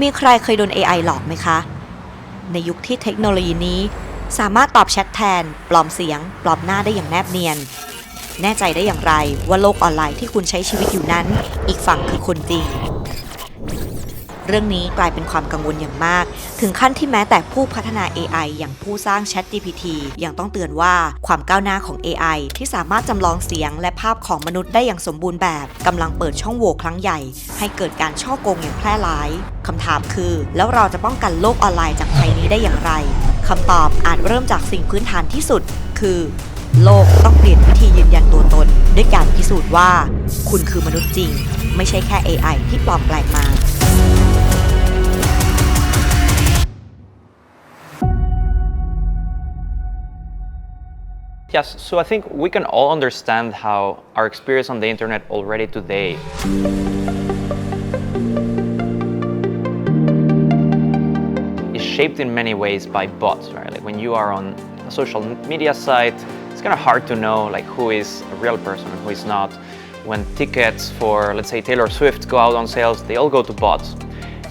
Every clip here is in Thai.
มีใครเคยโดน AI หลอกไหมคะ ในยุคที่เทคโนโลยีนี้ สามารถตอบแชทแทน ปลอมเสียง ปลอมหน้าได้อย่างแนบเนียน แน่ใจได้อย่างไรว่าโลกออนไลน์ที่คุณใช้ชีวิตอยู่นั้น อีกฝั่งคือคนจริง เรื่องนี้กลายเป็นความกังวลอย่างมาก ถึงขั้นที่แม้แต่ผู้พัฒนา AI อย่างผู้สร้าง ChatGPT ยังต้องเตือนว่าความก้าวหน้าของ AI ที่สามารถจำลองเสียงและภาพของมนุษย์ได้อย่างสมบูรณ์แบบกำลังเปิดช่องโหว่ครั้งใหญ่ ให้เกิดการช่อโกงอย่างแพร่หลายคำถามคือ แล้วเราจะป้องกันโลกออนไลน์จากภัยนี้ได้อย่างไรคำตอบอาจเริ่มจากสิ่งพื้นฐานที่สุด คือ โลกต้องเปลี่ยนวิธียืนยันตัวตน ด้วยการพิสูจน์ว่า คุณคือมนุษย์จริง ไม่ใช่แค่ AI ที่ปลอมแปลงมา Yes, so I think we can all understand how our experience on the internet already today is shaped in many ways by bots, right? Like when you are on a social media site, it's kind of hard to know like who is a real person and who is not. When tickets for, let's say, Taylor Swift go out on sales, they all go to bots.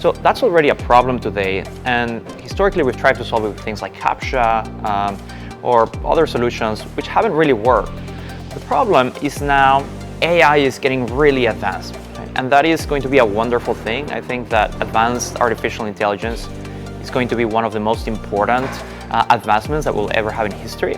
So that's already a problem today, and historically we've tried to solve it with things like CAPTCHA um, or other solutions which haven't really worked. The problem is now AI is getting really advanced, and that is going to be a wonderful thing. I think that advanced artificial intelligence is going to be one of the most important uh, advancements that we'll ever have in history.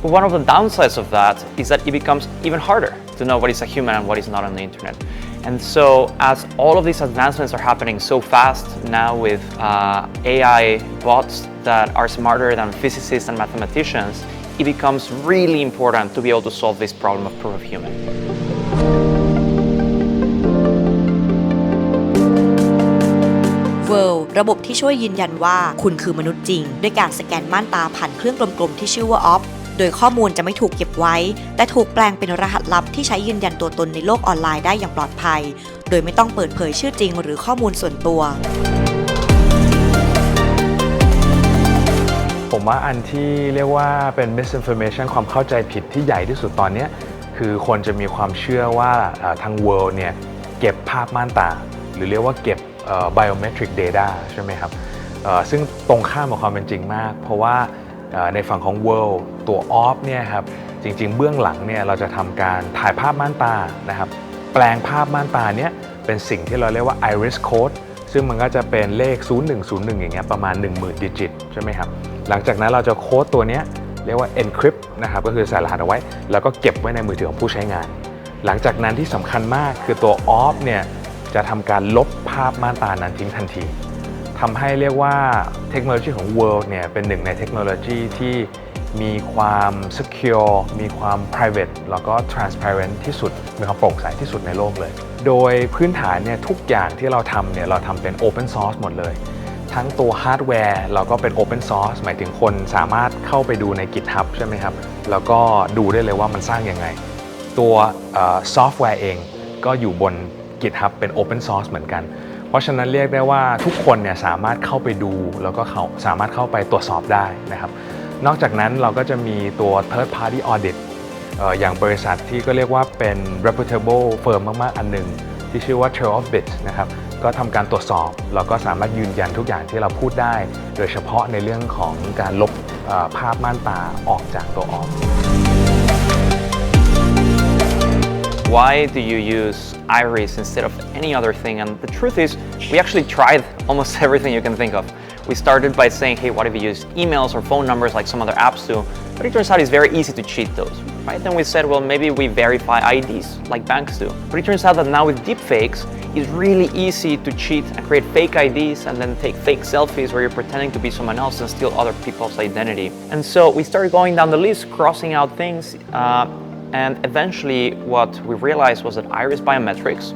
But one of the downsides of that is that it becomes even harder to know what is a human and what is not on the internet. And so, as all of these advancements are happening so fast now with uh, AI bots that are smarter than physicists and mathematicians, it becomes really important to be able to solve this problem of proof of human. เวิลระบบที่ช่วยยืนยันว่าคุณคือมนุษย์จริง ด้วยการสแกนม่านตาผ่านเครื่องกลมๆที่ชื่อว่าออฟ โดยข้อมูลจะไม่ถูกเก็บไว้ แต่ถูกแปลงเป็นรหัสลับที่ใช้ยืนยันตัวตนในโลกออนไลน์ได้อย่างปลอดภัย โดยไม่ต้องเปิดเผยชื่อจริงหรือข้อมูลส่วนตัว ผมว่าอันที่เรียกว่าเป็น misinformation ความเข้าใจผิดที่ใหญ่ที่สุดตอนนี้คือคนจะมีความเชื่อว่าทาง world เนี่ยเก็บภาพม่านตา หรือเรียกว่าเก็บเอ่อ biometric data ใช่ไหมครับซึ่งตรงข้ามกับความเป็นจริงมาก เพราะว่า ในฝั่งของ world ตัว off เนี่ยครับจริงๆ เบื้องหลังเนี่ยเราจะทำการถ่ายภาพม่านตานะครับแปลงภาพม่านตาเนี่ยเป็นสิ่งที่เราเรียกว่า iris code ซึ่งมันก็จะเป็นเลข 0101 อย่างเงี้ยประมาณ 10,000 ดิจิตใช่ไหมครับหลังจากนั้นเราจะโค้ดตัวเนี้ยเรียกว่า encrypt นะครับก็คือใส่รหัสเอาไว้ แล้วก็เก็บไว้ในมือถือของผู้ใช้งาน หลังจากนั้นที่สำคัญมากคือตัว off เนี่ยจะทำการลบภาพม่านตานั้นทิ้งทันที ทำให้เรียกว่าเทคโนโลยีของ World เนี่ยเป็นหนึ่งในเทคโนโลยีที่มีความ secure มีความ private แล้วก็ transparent ที่สุด มีความโปร่งใสที่สุดในโลกเลย โดยพื้นฐานเนี่ยทุกอย่างที่เราทำเนี่ยเราทำเป็น open source หมดเลย ทั้งตัวฮาร์ดแวร์เราก็เป็น Open Source หมายถึงคนสามารถเข้าไปดูใน GitHub ใช่ไหมครับ แล้วก็ดูได้เลยว่ามันสร้างยังไง ตัวซอฟต์แวร์เองก็อยู่บน GitHub เป็น Open Source เหมือนกัน ราะฉะนั้นเรียกได้ว่าทุกคนเนี่ยสามารถเข้าไปดูแล้วก็เขาสามารถเข้าไปตรวจสอบได้นะครับ นอกจากนั้นเราก็จะมีตัว Third Party Audit อย่างบริษัทที่ก็เรียกว่าเป็น reputable firm มาก ๆ อันหนึ่งที่ชื่อว่า Trail of Bits นะครับก็ทำการตรวจสอบ แล้วก็สามารถยืนยันทุกอย่างที่เราพูดได้ โดยเฉพาะในเรื่องของการลบภาพม่านตาออกจากตัวออก Why do you use Iris instead of any other thing? And the truth is, we actually tried almost everything you can think of. We started by saying, hey, what if you use emails or phone numbers like some other apps do? But it turns out it's very easy to cheat those, right? Then we said, well, maybe we verify IDs like banks do. But it turns out that now with deepfakes, it's really easy to cheat and create fake IDs and then take fake selfies where you're pretending to be someone else and steal other people's identity. And so we started going down the list, crossing out things. Uh, and eventually, what we realized was that Iris Biometrics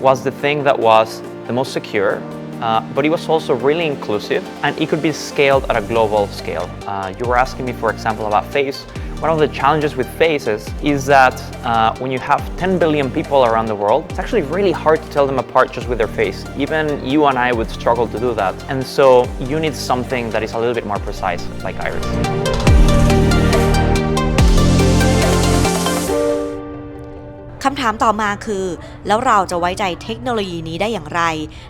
was the thing that was the most secure, uh, but it was also really inclusive and it could be scaled at a global scale. Uh, you were asking me, for example, about face. One of the challenges with faces is that uh, when you have 10 billion people around the world, it's actually really hard to tell them apart just with their face. Even you and I would struggle to do that. And so you need something that is a little bit more precise, like Iris. ำถามต่อมาคือ แล้วเราจะไว้ใจเทคโนโลยีนี้ได้อย่างไร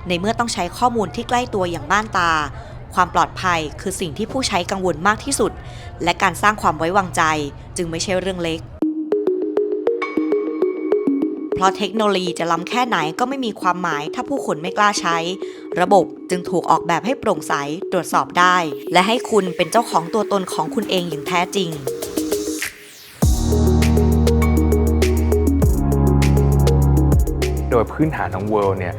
ในเมื่อต้องใช้ข้อมูลที่ใกล้ตัวอย่างบ้านตา ความปลอดภัยคือสิ่งที่ผู้ใช้กังวลมากที่สุด และการสร้างความไว้วางใจ จึงไม่ใช่เรื่องเล็ก เพราะเทคโนโลยีจะล้ำแค่ไหนก็ไม่มีความหมายถ้าผู้คนไม่กล้าใช้ ระบบจึงถูกออกแบบให้โปร่งใสตรวจสอบได้ และให้คุณเป็นเจ้าของตัวตนของคุณเองอย่างแท้จริง ยพื้นฐานของ World เนี่ย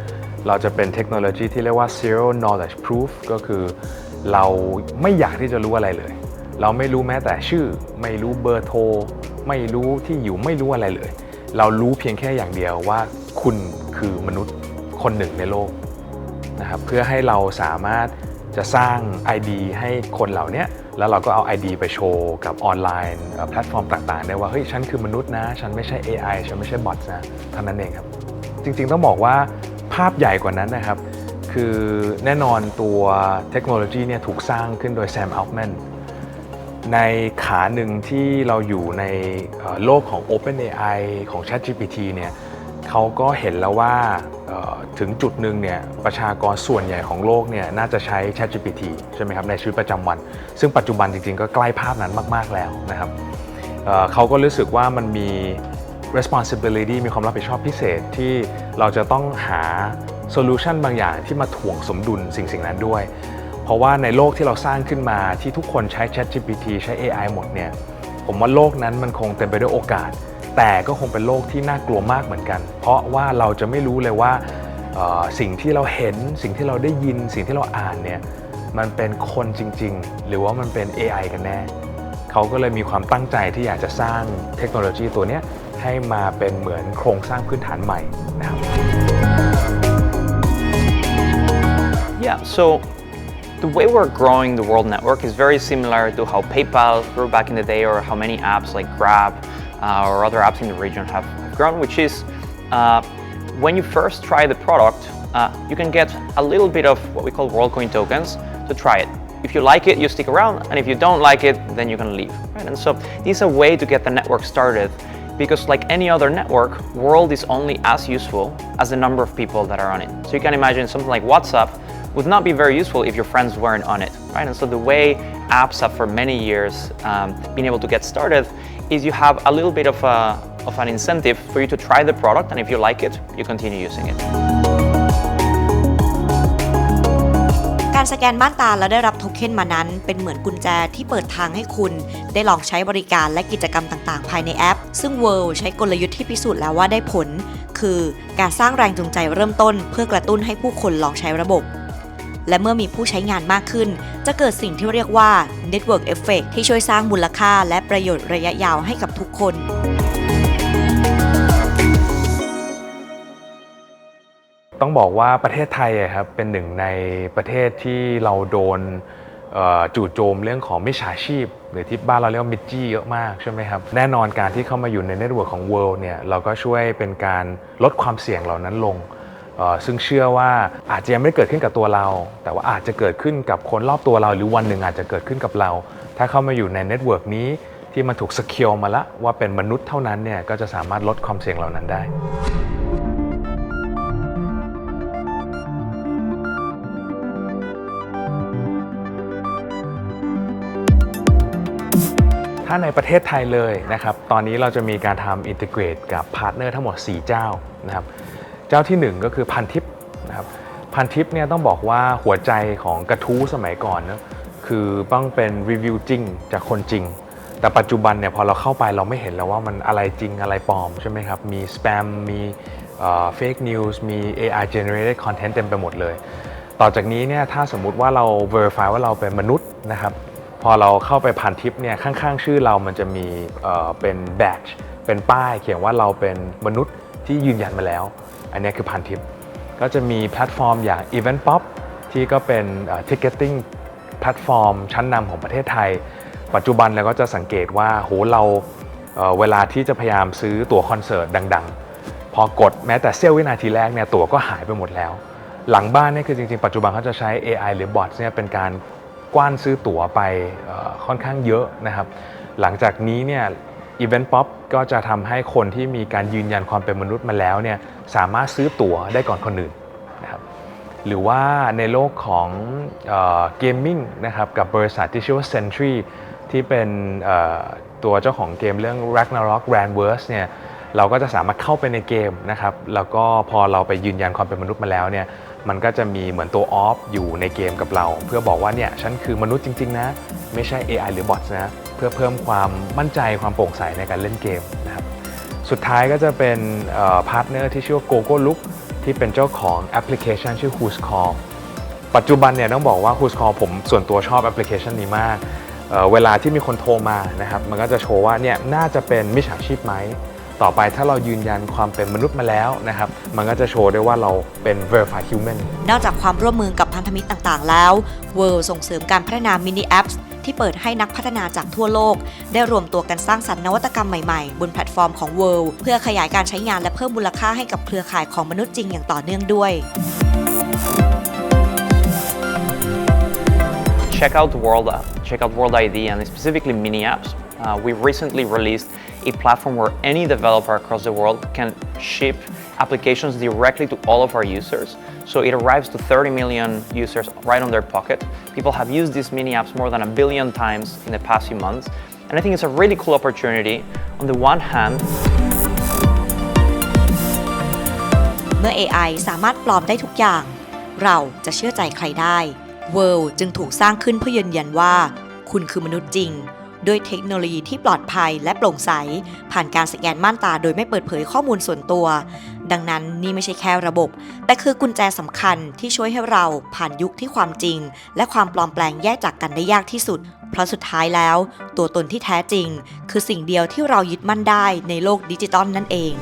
เราจะเป็นเทคโนโลยีที่เรียกว่า zero knowledge proof ก็คือเราไม่อยากที่จะรู้อะไรเลย เราไม่รู้แม้แต่ชื่อ ไม่รู้เบอร์โทร ไม่รู้ที่อยู่ไม่รู้อะไรเลย เรารู้เพียงแค่อย่างเดียวว่าคุณคือมนุษย์คนหนึ่งในโลกนะครับเพื่อให้เราสามารถจะสร้าง ID ให้คนเหล่านี้แล้วเราก็เอา ID ไปโชว์กับออนไลน์แพลตฟอร์มต่างๆ ได้ว่าเฮ้ยฉันคือมนุษย์นะ ฉันไม่ใช่ AI ฉันไม่ใช่บอทนะเท่านั้นเองครับ จริงๆต้องบอกว่าภาพใหญ่กว่านั้นนะครับ คือแน่นอนตัวเทคโนโลยีเนี่ยถูกสร้างขึ้นโดยแซมอัลแมนในขาหนึ่งที่เราอยู่ในโลกของ OpenAI ของ ChatGPT เนี่ยเขาก็เห็นแล้วว่าถึงจุดหนึ่งเนี่ยประชากรส่วนใหญ่ของโลกเนี่ยน่าจะใช้ ChatGPT ใช่ไหมครับในชีวิตประจำวัน ซึ่งปัจจุบันจริงๆ ก็ใกล้ภาพนั้นมาก ๆแล้วนะครับเขาก็รู้สึกว่ามันมี responsibility มีความรับผิดชอบพิเศษที่เราจะต้องหา solution บางอย่างที่มาถ่วงสมดุลสิ่งสิ่งนั้นด้วย เพราะว่าในโลกที่เราสร้างขึ้นมาที่ทุกคนใช้ ChatGPT ใช้ AI หมดเนี่ย ผมว่าโลกนั้นมันคงเต็มไปด้วยโอกาส แต่ก็คงเป็นโลกที่น่ากลัวมากเหมือนกัน เพราะว่าเราจะไม่รู้เลยว่าสิ่งที่เราเห็น สิ่งที่เราได้ยิน สิ่งที่เราอ่านเนี่ย มันเป็นคนจริง ๆ หรือว่ามันเป็น AI กันแน่ เขาก็เลยมีความตั้งใจที่อยากจะสร้างเทคโนโลยีตัวเนี้ย ให้มาเป็นเหมือนโครงสร้างพื้นฐานใหม่นะครับ Yeah, so the way we're growing the World Network is very similar to how PayPal grew back in the day or how many apps like Grab uh, or other apps in the region have, have grown, which is uh, when you first try the product, uh, you can get a little bit of what we call WorldCoin tokens to try it. If you like it, you stick around, and if you don't like it, then you can leave. Right? And so this is a way to get the network started because like any other network, World is only as useful as the number of people that are on it. So you can imagine something like WhatsApp would not be very useful if your friends weren't on it, right? And so the way apps have for many years um, been able to get started is you have a little bit of, a, of an incentive for you to try the product, and if you like it, you continue using it. การสแกนม่านตาแล้วได้รับโทเค็นมานั้น เป็นเหมือนกุญแจที่เปิดทางให้คุณ ได้ลองใช้บริการและกิจกรรมต่างๆ ภายในแอป ซึ่ง World ใช้กลยุทธ์ที่พิสูจน์แล้วว่าได้ผล คือการสร้างแรงจูงใจเริ่มต้น เพื่อกระตุ้นให้ผู้คนลองใช้ระบบและเมื่อมีผู้ใช้งานมากขึ้น จะเกิดสิ่งที่เรียกว่า Network Effect ที่ช่วยสร้างมูลค่าและประโยชน์ระยะยาวให้กับทุกคน ต้องบอกว่าประเทศไทยครับเป็นหนึ่งในประเทศที่เราโดนจู่โจมเรื่องของมิจฉาชีพ หรือที่บ้านเราเรียกว่ามิจจี้เยอะมากใช่ไหมครับแน่นอนการที่เข้ามาอยู่ในเน็ตเวิร์กของ World เนี่ยเราก็ช่วยเป็นการลดความเสี่ยงเหล่านั้นลง ซึ่งเชื่อว่าอาจจะยังไม่เกิดขึ้นกับตัวเรา แต่ว่าอาจจะเกิดขึ้นกับคนรอบตัวเรา หรือวันหนึ่งอาจจะเกิดขึ้นกับเรา ถ้าเข้ามาอยู่ในเน็ตเวิร์กนี้ที่มันถูกสกิลมาละว่าเป็นมนุษย์เท่านั้นเนี่ยก็จะสามารถลดความเสี่ยงเหล่านั้นได้ ถ้าในประเทศไทยเลยนะครับ ตอนนี้เราจะมีการทำอินทิเกรตกับพาร์ทเนอร์ทั้งหมด 4 เจ้านะครับ เจ้าทีหนึ่1 ก็คือพันทิปนะครับ พันทิปเนี่ยต้องบอกว่าหัวใจของกระทู้สมัยก่อนเนะคือต้องเป็นรีวิวจริงจากคนจริง แต่ปัจจุบันเนี่ยพอเราเข้าไปเราไม่เห็นแล้วว่ามันอะไรจริงอะไรปลอมใช่ไหมครับ มีส p ปม มีเฟกนิวส์มี AI generated content เต็มไปหมดเลย ต่อจากนี้เนี่ยถ้าสมมุติว่าเรา verify ว่าเราเป็นมนุษย์นะครับ พอเราเข้าไปผ่านทิปเนี่ยข้างๆ ชื่อเรามันจะมีเป็น badge เป็นป้ายเขียนว่าเราเป็นมนุษย์ที่ยืนยันมาแล้ว อันนี้คือผ่านทิป ก็จะมีแพลตฟอร์มอย่าง Event Pop ที่ก็เป็นเอ่อ ticketing แพลตฟอร์มชั้นนำของประเทศไทย ปัจจุบันเราก็จะสังเกตว่าโหเราเวลาที่จะพยายามซื้อตั๋วคอนเสิร์ตดัง ๆ พอกดแม้แต่เสี้ยววินาทีแรกเนี่ยตั๋วก็หายไปหมดแล้ว หลังบ้านเนี่ยคือจริง ๆ ปัจจุบันเขาจะใช้ AI หรือ bot เนี่ยเป็นการ กว้านซื้อตั๋วไปค่อนข้างเยอะนะครับ หลังจากนี้เนี่ย Event Pop ก็จะทำให้คนที่มีการยืนยันความเป็นมนุษย์มาแล้วเนี่ยสามารถซื้อตั๋วได้ก่อนคนอื่นนะครับหรือว่าในโลกของเกมมิ่งนะครับกับบริษัทที่ชื่อว่า Sentry ที่เป็นตัวเจ้าของเกมเรื่อง Ragnarok Grandverse เนี่ยเราก็จะสามารถเข้าไปในเกมนะครับแล้วก็พอเราไปยืนยันความเป็นมนุษย์มาแล้วเนี่ย มันก็จะมีเหมือนตัวออฟอยู่ในเกมกับเรา เพื่อบอกว่าเนี่ยฉันคือมนุษย์จริง ๆ นะ ไม่ใช่ AI หรือ bots นะ เพื่อเพิ่มความมั่นใจความโปร่งใสในการเล่นเกมนะครับสุดท้ายก็จะเป็นพาร์ทเนอร์ที่ชื่อว่า GoGo Look ที่เป็นเจ้าของแอปพลิเคชันชื่อ Who's Call ปัจจุบันเนี่ยต้องบอกว่า Who's Call ผมส่วนตัวชอบแอปพลิเคชันนี้มากเเวลาที่มีคนโทรมานะครับมันก็จะโชว์ว่าเนี่ยน่าจะเป็นมิจฉาชีพไหม ต่อไปถ้าเรายืนยันความเป็นมนุษย์มาแล้วนะครับ มันก็จะโชว์ได้ว่าเราเป็น verified human นอกจากความร่วมมือกับพันธมิตรต่างๆ แล้ว World ส่งเสริมการพัฒนามินิแอปที่เปิดให้นักพัฒนาจากทั่วโลก ได้รวมตัวกันสร้างสรรค์นวัตกรรมใหม่ๆ บนแพลตฟอร์มของ World เพื่อขยายการใช้งานและเพิ่มมูลค่าให้กับเครือข่ายของมนุษย์จริงอย่างต่อเนื่องด้วย check out World App, check out World ID, and specifically mini apps. Uh, we recently released a platform where any developer across the world can ship applications directly to all of our users. So it arrives to 30 million users right on their pocket. People have used these mini apps more than a billion times in the past few months. And I think it's a really cool opportunity. On the one hand, เมื่อ AI สามารถปลอมได้ทุกอย่าง เราจะเชื่อใจใครได้ World จึงถูกสร้างขึ้นเพื่อยืนยันว่า คุณคือมนุษย์จริง ด้วยเทคโนโลยีที่ปลอดภัยและโปร่งใส ผ่านการสแกนม่านตาโดยไม่เปิดเผยข้อมูลส่วนตัว ดังนั้นนี่ไม่ใช่แค่ระบบ แต่คือกุญแจสำคัญที่ช่วยให้เราผ่านยุคที่ความจริง และความปลอมแปลงแยกจากกันได้ยากที่สุด เพราะสุดท้ายแล้ว ตัวตนที่แท้จริง คือสิ่งเดียวที่เรายึดมั่นได้ในโลกดิจิตอลนั่นเอง